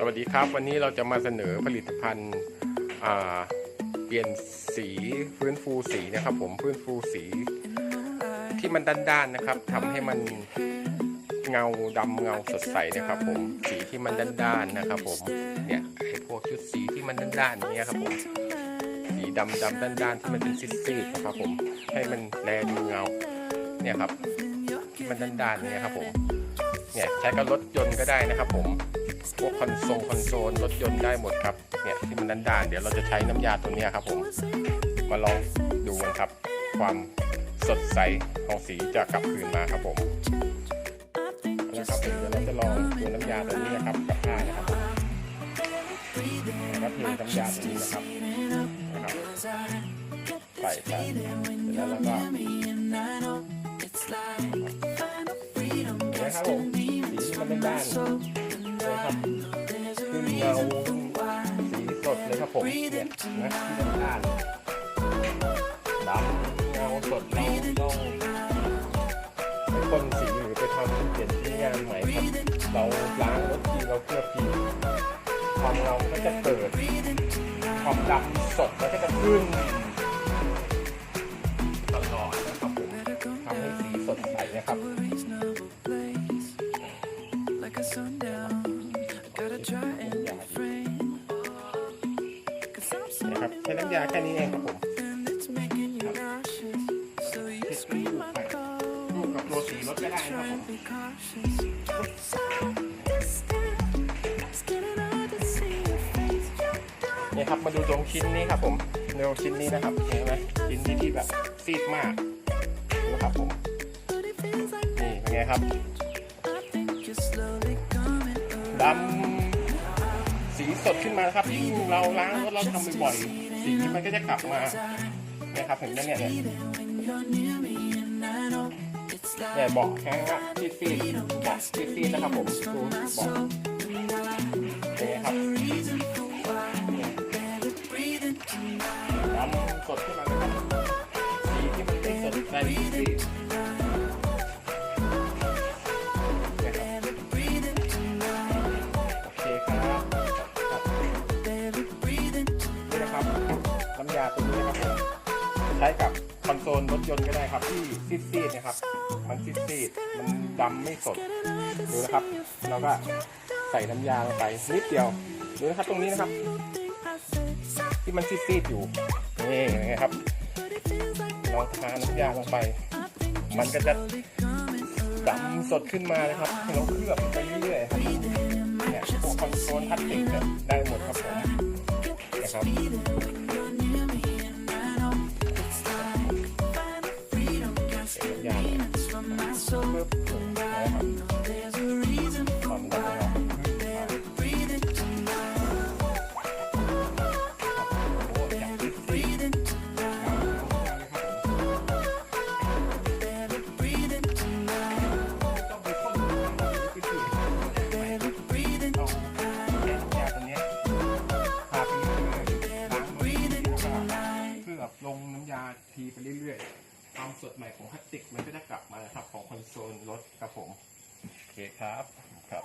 สวัสดีครับ วันนี้เราจะมาเสนอผลิตภัณฑ์เปลี่ยนสีฟื้นฟูสีนะครับ ผมฟื้นฟูสีที่มันด้านๆนะครับทำให้มันเงาดำเงาสดใสนะครับ ผมสีที่มันด้านๆนะครับ ผมเนี่ยไอพวกชุดสีที่มันด้านๆอย่นี้ครับผมสีดำดำด้านๆที่มันเป็นซีดๆนะครับ ผมให้มันแลดูเงาเนี่ยครับที่มันด้านๆนี่ยครับผมเนี่ยใช้กับรถยนต์ก็ได้นะครับ ผม พวกคอนโซลคอนโซลรถยนต์ได้หมดครับเนี่ยที่มันด้านๆเดี๋ยวเราจะใช้น้ำยาตัวนี้ครับผมมาลองดูกันครับ ความสดใสของสีจะกลับคืนมาครับผมนะครับเดี๋ยวเราจะลองตัวน้ำยาตัวนี้นะครับกับผ้านะครับผมนะครับเทน้ำยาตัวนี้นะครับนะครับใส่ไปเสร็จแล้วเราก็นะครับผมสีที่มันด้าน นะครับขึ้นเงาสีสดเลยครับผมเนี่ยนะที่ด้านดำเงาสดเราต้องไปพ่นสีหรือไปทำเปลี่ยนชิ้นงานใหม่ครับเราล้างรถทีเราเคลือบทีความเงาก็จะเกิดความดำสดแล้วก็จะขึ้นตลอดนะครับผมทำให้สีสดใสนะครับ นะครับใช้น้ำยาแค่นี้เองครับผม and it's making you nauseous. So you scream my คู่ call, กับโรสีรถก็ได้นะครับผม be cautious. So distant, it's getting hard to see your face. You เนี่ยครับมาดูตรงชิ้นนี้ครับผมเร็วชิ้นนี้นะครับเห็นไหมชิ้นนี้ที่แบบซีดมากดูครับผม but it feels like นี่เป็นไงครับ I think you're slowly coming ด around. ำสีส ดขึ้นมานะครับยิ่งเราล้างรถเราทำบ่อยๆสีมันก็จะกลับมานี่ยครับเห็นไหมเนี่ยเนี่ยบอกแห้งอะซีดซีดบอกซีดซีดนะครับผมดูบอกเป็นไงครับ reason for why better breathing tonight. ดำสดขึ้นมาเลยครับสีที่มันไม่สดใสซี ใช้กับคอนโซลรถยนต์ก็ได้ครับที่ซีดๆนะครับ มันซีดๆมันดำไม่สดดูนะครับ เราก็ใส่น้ำยาลงไปนิดเดียวดูนะครับตรงนี้นะครับ ที่มันซีดๆอยู่นี่นะครับลองทาน้ำยาลงไป มันก็จะดำสดขึ้นมานะครับเราเคลือบไปเรื่อยๆครับเนี่ยพวกคอนโซลพลาสติกได้หมดครับผมนะครับ ลงน้ำยาทีไปเรื่อยๆ ความสดใหม่ของพลาสติกมันก็จะกลับมานะครับของคอนโซลรถครับผม โอเคครับครับ